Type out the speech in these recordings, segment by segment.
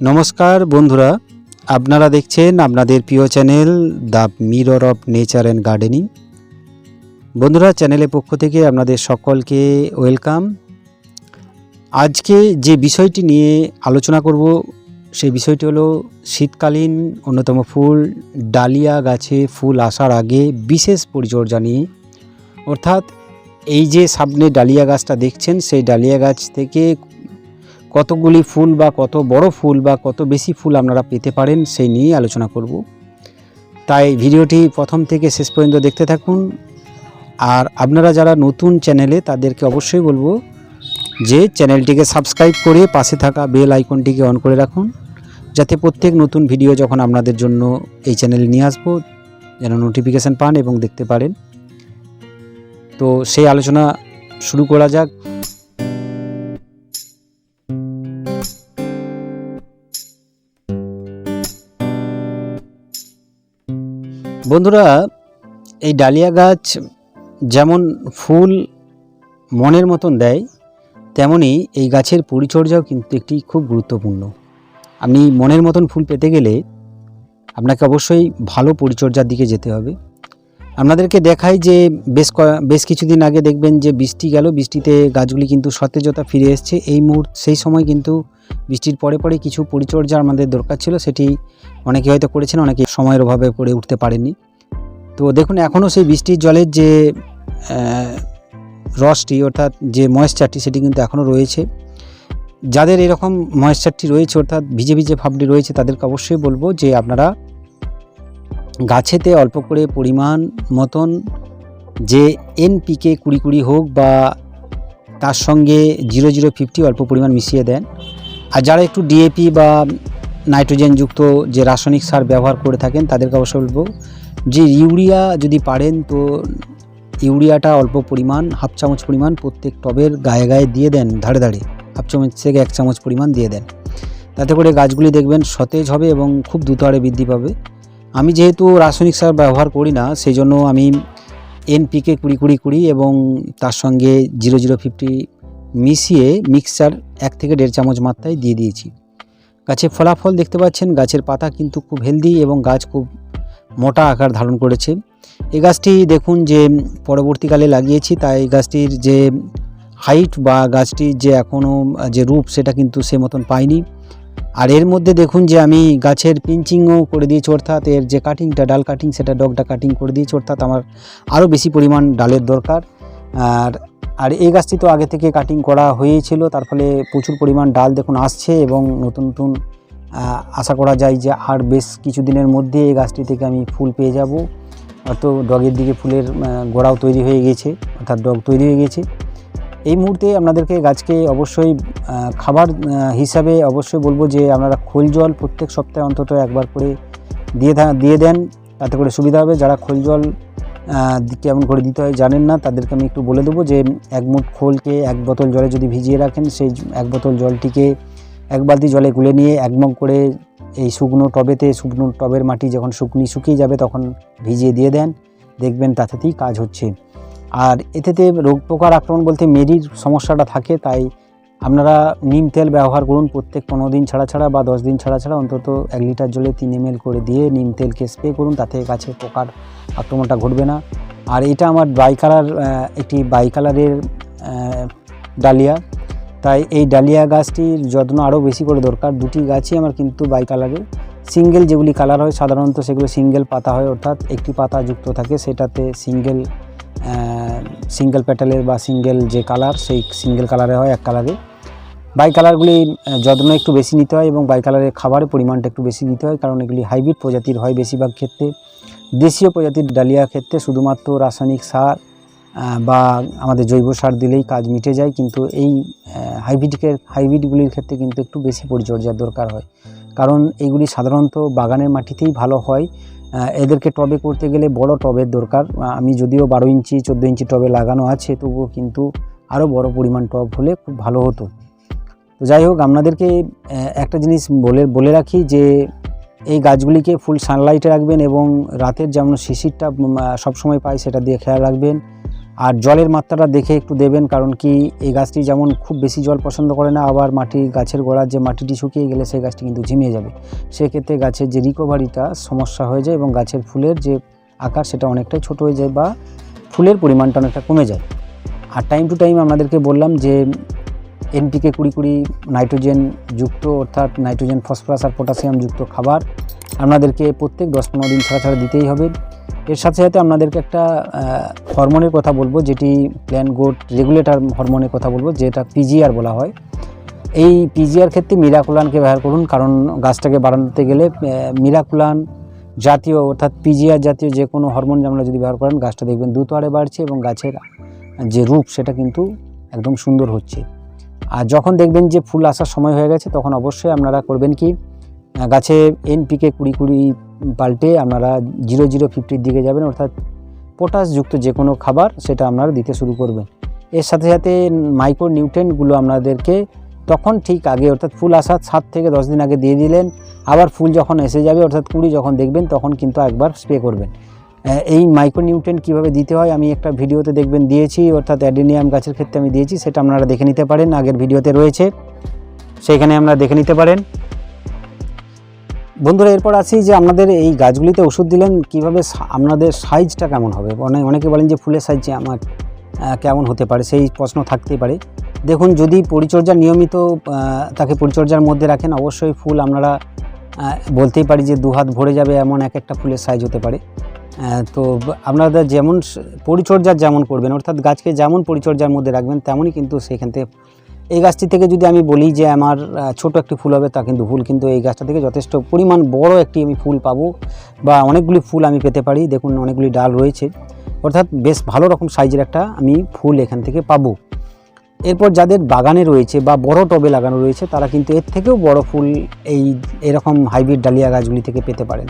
নমস্কার বন্ধুরা, আপনারা দেখছেন আপনাদের প্রিয় channel the mirror of nature and gardening. বন্ধুরা, চ্যানেলের পক্ষ থেকে আপনাদের সকলকে ওয়েলকাম। আজকে যে বিষয়টি নিয়ে আলোচনা করব, সেই বিষয়টি হলো শীতকালীন অন্যতম ফুল, ডালিয়া গাছে ফুল আসার আগে বিশেষ পরিচর্যা নিয়ে। অর্থাৎ এই যে সামনে ডালিয়া গাছটা দেখছেন, সেই ডালিয়া গাছ থেকে কতগুলি ফুল বা কত বড় ফুল বা কত বেশি ফুল আপনারা পেতে পারেন সেই নিয়েই আলোচনা করব। তাই ভিডিওটি প্রথম থেকে শেষ পর্যন্ত দেখতে থাকুন। আর আপনারা যারা নতুন চ্যানেলে তাদেরকে অবশ্যই বলব যে চ্যানেলটিকে সাবস্ক্রাইব করে পাশে থাকা বেল আইকনটিকে অন করে রাখুন। যাতে প্রত্যেক নতুন ভিডিও যখন আপনাদের জন্য এই চ্যানেলে নিয়ে আসব, যেন নোটিফিকেশান পান এবং দেখতে পারেন। তো সেই আলোচনা শুরু করা যাক। বন্ধুরা, এই ডালিয়া গাছ যেমন ফুল মনের মতন দেয়, তেমনি এই গাছের পরিচর্যাও কিন্তু একটি খুব গুরুত্বপূর্ণ। আপনি মনের মতন ফুল পেতে গেলে আপনাকে অবশ্যই ভালো পরিচর্যার দিকে যেতে হবে। আপনাদেরকে দেখাই যে বেশ বেশ কিছুদিন আগে দেখবেন যে বৃষ্টি গেল, বৃষ্টিতে গাছগুলি কিন্তু সতেজতা ফিরে এসছে। এই মুহূর্ত, সেই সময় কিন্তু বৃষ্টির পরে পরে কিছু পরিচর্যা আমাদের দরকার ছিল, সেটি অনেকে হয়তো করেছেন, অনেকে সময়ের অভাবে করে উঠতে পারেননি। তো দেখুন, এখনও সেই বৃষ্টির জলের যে রসটি, অর্থাৎ যে ময়েশ্চারটি সেটি কিন্তু এখনও রয়েছে। যাদের এরকম ময়েশ্চারটি রয়েছে, অর্থাৎ ভিজে ভিজে ভাবটি রয়েছে, তাদেরকে অবশ্যই বলব যে, আপনারা গাছেতে অল্প করে পরিমাণ মতন যে এনপিকে কুড়ি কুড়ি হোক বা তার সঙ্গে জিরো জিরো ফিফটি অল্প পরিমাণ মিশিয়ে দেন। আর যারা একটু ডিএপি বা নাইট্রোজেনযুক্ত যে রাসায়নিক সার ব্যবহার করে থাকেন, তাদেরকে অবশ্যই বলব যে ইউরিয়া যদি পারেন তো ইউরিয়াটা অল্প পরিমাণ, হাফ চামচ পরিমাণ প্রত্যেক টবের গায়ে গায়ে দিয়ে দেন, ধারে ধারে। হাফ চামচ থেকে এক চামচ পরিমাণ দিয়ে দেন। তাতে করে গাছগুলি দেখবেন সতেজ হবে এবং খুব দ্রুত হারে বৃদ্ধি পাবে। আমি যেহেতু রাসায়নিক সার ব্যবহার করি না সেই জন্য আমি এনপিকে কুড়ি কুড়ি কুড়ি এবং তার সঙ্গে জিরো জিরো ফিফটি মিশিয়ে মিক্সচার এক থেকে দেড় চামচ মাত্রায় দিয়ে দিয়েছি। গাছে ফলাফল দেখতে পাচ্ছেন। গাছের পাতা কিন্তু খুব হেলদি এবং গাছ খুব মোটা আকার ধারণ করেছে। এই গাছটি দেখুন যে পরবর্তীকালে লাগিয়েছি, তাই গাছটির যে হাইট বা গাছটির যে এখনও যে রূপ, সেটা কিন্তু সে মতন পাইনি। আর এর মধ্যে দেখুন যে আমি গাছের পিঞ্চিংও করে দিয়েছি, অর্থাৎ এর যে কাটিংটা ডাল কাটিং সেটা ডগটা কাটিং করে দিয়েছি, অর্থাৎ আমার আরও বেশি পরিমাণ ডালের দরকার। আর আর এই গাছটি তো আগে থেকে কাটিং করা হয়েছিল, তার ফলে প্রচুর পরিমাণ ডাল দেখুন আসছে এবং নতুন নতুন আশা করা যায় যে আর বেশ কিছুদিনের মধ্যে এই গাছটি থেকে আমি ফুল পেয়ে যাব। হয়তো ডগের দিকে ফুলের গোড়াও তৈরি হয়ে গেছে, অর্থাৎ ডগ তৈরি হয়ে গেছে। এই মুহূর্তে আপনাদেরকে গাছকে অবশ্যই খাবার হিসাবে অবশ্যই বলব যে আপনারা খোল জল প্রত্যেক সপ্তাহে অন্তত একবার করে দিয়ে দিয়ে দেন, তাতে করে সুবিধা হবে। যারা খোল জল কেমন করে দিতে হয়, জানেন না, তাদেরকে আমি একটু বলে দেবো যে এক মুঠ খোলকে এক বোতল জলে যদি ভিজিয়ে রাখেন, সেই এক বোতল জলটিকে এক বালতি জলে গুলে নিয়ে এক মগ করে এই শুকনো টবেতে, শুকনো টবের মাটি যখন শুকনি শুকিয়ে যাবে, তখন ভিজিয়ে দিয়ে দেন, দেখবেন তাতেই কাজ হচ্ছে। আর এতেতে রোগ পোকার আক্রমণ বলতে মেরির সমস্যাটা থাকে, তাই আপনারা নিম তেল ব্যবহার করুন, প্রত্যেক পনেরো দিন ছাড়া ছাড়া বা দশ দিন ছাড়া ছাড়া, অন্তত এক লিটার জলে তিন এম করে দিয়ে নিম তেলকে স্প্রে করুন, তাতে গাছে পোকার আক্রমণটা ঘটবে না। আর এটা আমার বাই কালার একটি বাই কালারের ডালিয়া। তাই এই ডালিয়া গাছটির যত্ন আরও বেশি করে দরকার। দুটি গাছই আমার কিন্তু বাই কালারের সিঙ্গেল যেগুলি কালার হয়, সাধারণত সেগুলো সিঙ্গেল পাতা হয়, অর্থাৎ একটি পাতা যুক্ত থাকে, সেটাতে সিঙ্গেল সিঙ্গেল প্যাটেলের বা সিঙ্গেল যে কালার সেই সিঙ্গেল কালারে হয় এক কালারে বাই কালারগুলি যত্ন একটু বেশি নিতে হয় এবং বাই কালারের খাবারের পরিমাণটা একটু বেশি দিতে হয়, কারণ এগুলি হাইব্রিড প্রজাতির হয় বেশিরভাগ ক্ষেত্রে। দেশীয় প্রজাতির ডালিয়া ক্ষেত্রে শুধুমাত্র রাসায়নিক সার বা আমাদের জৈব সার দিলেই কাজ মিটে যায়, কিন্তু এই হাইব্রিডের হাইব্রিডগুলির ক্ষেত্রে কিন্তু একটু বেশি পরিচর্যার দরকার হয়। কারণ এইগুলি সাধারণত বাগানের মাটিতেই ভালো হয় এদেরকে টবে করতে গেলে বড় টবের দরকার। আমি যদিও বারো ইঞ্চি, চোদ্দ ইঞ্চি টবে লাগানো আছে, তবুও কিন্তু আরও বড় পরিমাণ টব হলে খুব ভালো হতো। তো যাই হোক, আপনাদেরকে একটা জিনিস বলে বলে রাখি যে, এই গাছগুলিকে ফুল সানলাইটে রাখবেন এবং রাতের যেমন শিশিরটা সবসময় পায় সেটা দিয়ে খেয়াল রাখবেন। আর জলের মাত্রাটা দেখে একটু দেবেন, কারণ কি এই গাছটি যেমন খুব বেশি জল পছন্দ করে না, আবার মাটি গাছের গোড়ার যে মাটিটি শুকিয়ে গেলে সেই গাছটি কিন্তু ঝিমিয়ে যাবে। সেক্ষেত্রে গাছের যে রিকভারিটা সমস্যা হয়ে যায় এবং গাছের ফুলের যে আকার সেটা অনেকটাই ছোট হয়ে যায় বা ফুলের পরিমাণটা অনেকটা কমে যায়। আর টাইম টু টাইম আপনাদেরকে বললাম যে এনপিকে কুড়ি কুড়ি নাইট্রোজেন যুক্ত অর্থাৎ নাইট্রোজেন ফসফরাস আর পটাশিয়াম যুক্ত খাবার আপনাদেরকে প্রত্যেক দশ পনেরো দিন ছাড়া ছাড়া দিতেই হবে। এর সাথে সাথে আপনাদেরকে একটা হরমোনের কথা বলব, যেটি প্ল্যান গোট রেগুলেটর হরমোনের কথা বলব, যেটা পিজিআর বলা হয়। এই পিজিআর ক্ষেত্রে মিরাকুলানকে ব্যবহার করুন, কারণ গাছটাকে বাড়াতে গেলে মিরাকুলান জাতীয়, অর্থাৎ পিজিআর জাতীয় যে কোনো হরমোন আমরা যদি ব্যবহার করেন, গাছটা দেখবেন দ্রুত হারে বাড়ছে এবং গাছের যে রূপ, সেটা কিন্তু একদম সুন্দর হচ্ছে। আর যখন দেখবেন যে ফুল আসার সময় হয়ে গেছে, তখন অবশ্যই আপনারা করবেন কি গাছে এনপিকে কুড়ি কুড়ি পাল্টে আপনারা জিরো জিরো ফিফটির দিকে যাবেন, অর্থাৎ পটাশযুক্ত যে কোনো খাবার সেটা আপনারা দিতে শুরু করবেন। এর সাথে সাথে মাইক্রো নিউট্রেনগুলো আপনাদেরকে তখন ঠিক আগে, অর্থাৎ ফুল আসার সাত থেকে দশ দিন আগে দিয়ে দিলেন, আবার ফুল যখন এসে যাবে, অর্থাৎ কুড়ি যখন দেখবেন, তখন কিন্তু একবার স্প্রে করবেন। এই মাইক্রো নিউট্রেন কীভাবে দিতে হয় আমি একটা ভিডিওতে দেখবেন, দিয়েছি, অর্থাৎ অ্যাডিনিয়াম গাছের ক্ষেত্রে আমি দিয়েছি, সেটা আপনারা দেখে নিতে পারেন, আগের ভিডিওতে রয়েছে। সেইখানে আপনারা দেখে নিতে পারেন। বন্ধুরা, এরপর আসি যে আপনাদের এই গাছগুলিতে ওষুধ দিলেন, কীভাবে আপনাদের সাইজটা কেমন হবে? অনেক, অনেকে বলেন যে ফুলের সাইজ আমার কেমন হতে পারে, সেই প্রশ্ন থাকতেই পারে। দেখুন, যদি পরিচর্যা নিয়মিত তাকে পরিচর্যার মধ্যে রাখেন, অবশ্যই ফুল আপনারা বলতেই পারি যে দু হাত ভরে যাবে, এমন এক একটা ফুলের সাইজ হতে পারে। তো আপনারা যেমন পরিচর্যা যেমন করবেন, অর্থাৎ গাছকে যেমন পরিচর্যার মধ্যে রাখবেন, তেমনই কিন্তু সেখান থেকে এই গাছটি থেকে যদি আমি বলি যে আমার ছোট একটি ফুল হবে, তা কিন্তু ভুল। কিন্তু এই গাছটা থেকে যথেষ্ট পরিমাণ বড় একটি আমি ফুল পাবো বা অনেকগুলি ফুল আমি পেতে পারি। দেখুন, অনেকগুলি ডাল রয়েছে। অর্থাৎ বেশ ভালো রকম সাইজের একটা আমি ফুল এখান থেকে পাবো। এরপর যাদের বাগানে রয়েছে বা বড় টবে লাগানো রয়েছে, তারা কিন্তু এর থেকেও বড় ফুল এই এরকম হাইব্রিড ডালিয়া গাছগুলি থেকে পেতে পারেন।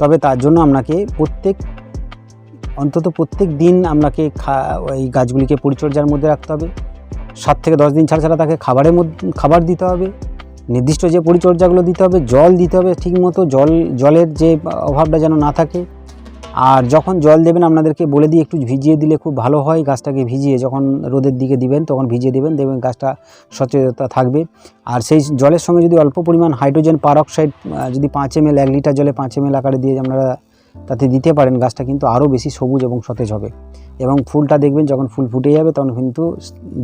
তবে তার জন্য আপনাকে প্রত্যেক, অন্তত প্রত্যেক দিন আপনাকে খা, এই গাছগুলিকে পরিচর্যার মধ্যে রাখতে হবে। সাত থেকে দশ দিন ছাড়া ছাড়া তাকে খাবারের মধ্যে, খাবার দিতে হবে, নির্দিষ্ট যে পরিচর্যাগুলো দিতে হবে, জল দিতে হবে, ঠিকমতো জল, জলের যে অভাবটা যেন না থাকে। আর যখন জল দেবেন, আপনাদেরকে বলে দিই, একটু ভিজিয়ে দিলে খুব ভালো হয় গাছটাকে ভিজিয়ে। যখন রোদের দিকে দিবেন, তখন ভিজিয়ে দেবেন, দেখবেন গাছটা সচেতনতা থাকবে। আর সেই জলের সঙ্গে যদি অল্প পরিমাণ হাইড্রোজেন পারঅক্সাইড যদি পাঁচ এম এক লিটার জলে পাঁচ এম আকারে দিয়ে আপনারা তাতে দিতে পারেন গাছটা কিন্তু আরও বেশি সবুজ এবং সতেজ হবে। এবং ফুলটা দেখবেন যখন ফুল ফুটে যাবে তখন কিন্তু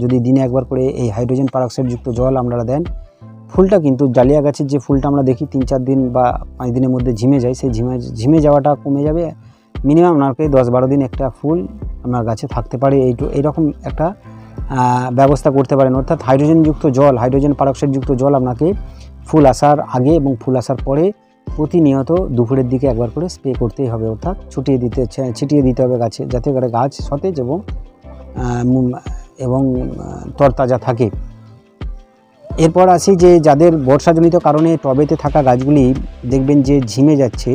যদি দিনে একবার করে এই হাইড্রোজেন পারঅক্সাইডযুক্ত জল আপনারা দেন, ফুলটা কিন্তু ডালিয়া গাছের যে ফুলটা আমরা দেখি তিন চার দিন বা পাঁচ দিনের মধ্যে ঝিমে যায়, সেই ঝিমে ঝিমে যাওয়াটা কমে যাবে। মিনিমাম আপনাকে দশ বারো দিন একটা ফুল আপনার গাছে থাকতে পারে। এইটু এইরকম একটা ব্যবস্থা করতে পারেন। অর্থাৎ হাইড্রোজেনযুক্ত জল, হাইড্রোজেন পারঅক্সাইডযুক্ত জল আপনাকে ফুল আসার আগে এবং ফুল আসার পরে প্রতিনিয়ত দুপুরের দিকে একবার করে স্প্রে করতেই হবে, অর্থাৎ ছুটিয়ে দিতে ছিটিয়ে দিতে হবে গাছে, যাতে করে গাছ সতেজ এবং এবং তরতাজা থাকে। এরপর আসি যে যাদের বর্ষাজনিত কারণে টবেতে থাকা গাছগুলি দেখবেন যে ঝিমে যাচ্ছে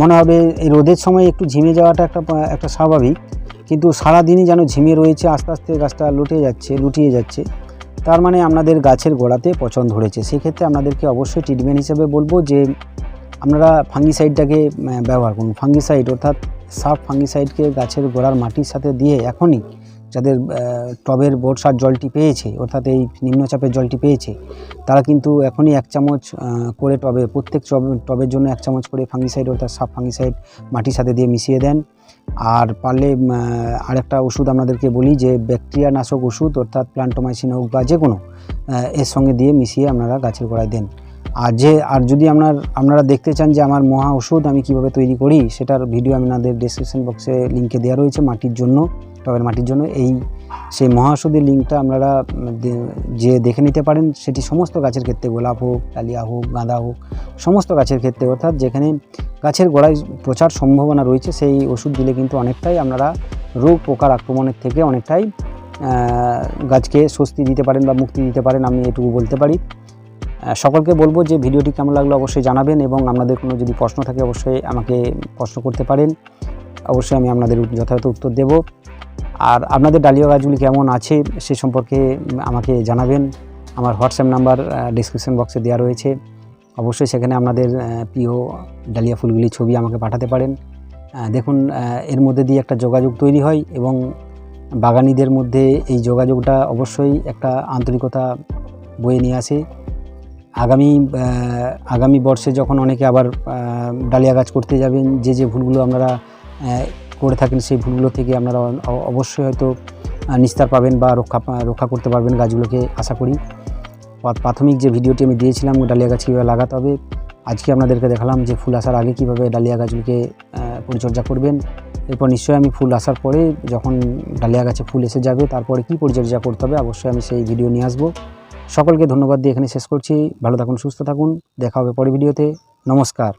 মনে হবে এই রোদের সময় একটু ঝিমে যাওয়াটা একটা একটা স্বাভাবিক, কিন্তু সারাদিনই যেন ঝিমে রয়েছে, আস্তে আস্তে গাছটা লুটে যাচ্ছে, লুটিয়ে যাচ্ছে। তার মানে আপনাদের গাছের গোড়াতে পচন ধরেছে। সেক্ষেত্রে আপনাদেরকে অবশ্যই ট্রিটমেন্ট হিসেবে বলব যে, আপনারা ফাঙ্গিসাইডটাকে ব্যবহার করুন। ফাঙ্গিসাইড অর্থাৎ সাফ ফাঙ্গিসাইডকে গাছের গোড়ার মাটির সাথে দিয়ে এখনই যাদের টবের বর্ষার জলটি পেয়েছে, অর্থাৎ এই নিম্নচাপের জলটি পেয়েছে, তারা কিন্তু এখনই এক চামচ করে টবে, প্রত্যেক টবে- টবের জন্য এক চামচ করে ফাঙ্গিসাইড অর্থাৎ সাফ ফাঙ্গিসাইড মাটির সাথে দিয়ে মিশিয়ে দেন। আর পারলে আরেকটা ওষুধ আপনাদেরকে বলি যে ব্যাকটেরিয়া নাশক ওষুধ অর্থাৎ প্লান্টোমাইসিন হোক বা যে কোনো এর সঙ্গে দিয়ে মিশিয়ে আপনারা গাছের গোড়ায় দেন। আর যে, আর যদি আপনার, আপনারা দেখতে চান যে আমার মহা ওষুধ আমি কীভাবে তৈরি করি, সেটার ভিডিও আপনাদের ডিসক্রিপশন বক্সে লিঙ্কে দেওয়া রয়েছে, মাটির জন্য, টবের মাটির জন্য। এই, সেই মহা ওষুধের লিঙ্কটা আপনারা যে দেখে নিতে পারেন, সেটি সমস্ত গাছের ক্ষেত্রে, গোলাপ হোক, ডালিয়া হোক, গাঁদা হোক, সমস্ত গাছের ক্ষেত্রে, অর্থাৎ যেখানে গাছের গোড়ায় প্রচার সম্ভাবনা রয়েছে, সেই ওষুধ দিলে কিন্তু অনেকটাই আপনারা রোগ পোকার আক্রমণের থেকে অনেকটাই গাছকে স্বস্তি দিতে পারেন বা মুক্তি দিতে পারেন, আমি এটুকু বলতে পারি। সকলকে বলব যে ভিডিওটি কেমন লাগল অবশ্যই জানাবেন এবং আপনাদের কোনো যদি প্রশ্ন থাকে অবশ্যই আমাকে প্রশ্ন করতে পারেন। অবশ্যই আমি আপনাদের যথাযথ উত্তর দেব। আর আপনাদের ডালিয়া গাছগুলি কেমন আছে সে সম্পর্কে আমাকে জানাবেন। আমার হোয়াটসঅ্যাপ নাম্বার ডিসক্রিপশন বক্সে দেওয়া রয়েছে। অবশ্যই সেখানে আপনাদের প্রিয় ডালিয়া ফুলগুলি ছবি আমাকে পাঠাতে পারেন। দেখুন এর মধ্যে দিয়ে একটা যোগাযোগ তৈরি হয় এবং বাগানিদের মধ্যে এই যোগাযোগটা অবশ্যই একটা আন্তরিকতা বয়ে নিয়ে আসে। আগামী আগামী বর্ষে যখন অনেকে আবার ডালিয়া গাছ করতে যাবেন, যে যে ভুলগুলো আপনারা করে থাকেন, সেই ভুলগুলো থেকে আপনারা অবশ্যই হয়তো নিস্তার পাবেন বা রক্ষা রক্ষা করতে পারবেন গাছগুলোকে, আশা করি। প্রাথমিক যে ভিডিওটি আমি দিয়েছিলাম ডালিয়া গাছ কীভাবে লাগাতে হবে, আজকে আপনাদেরকে দেখালাম যে ফুল আসার আগে কীভাবে ডালিয়া গাছগুলোকে পরিচর্যা করবেন। এরপর নিশ্চয়ই আমি ফুল আসার পরে যখন ডালিয়া গাছে ফুল এসে যাবে, তারপরে কী পরিচর্যা করতে হবে, অবশ্যই আমি সেই ভিডিও নিয়ে আসব। সকলকে ধন্যবাদ দিয়ে এখানে শেষ করছি। ভালো থাকুন, সুস্থ থাকুন। দেখা হবে পরে ভিডিওতে। নমস্কার।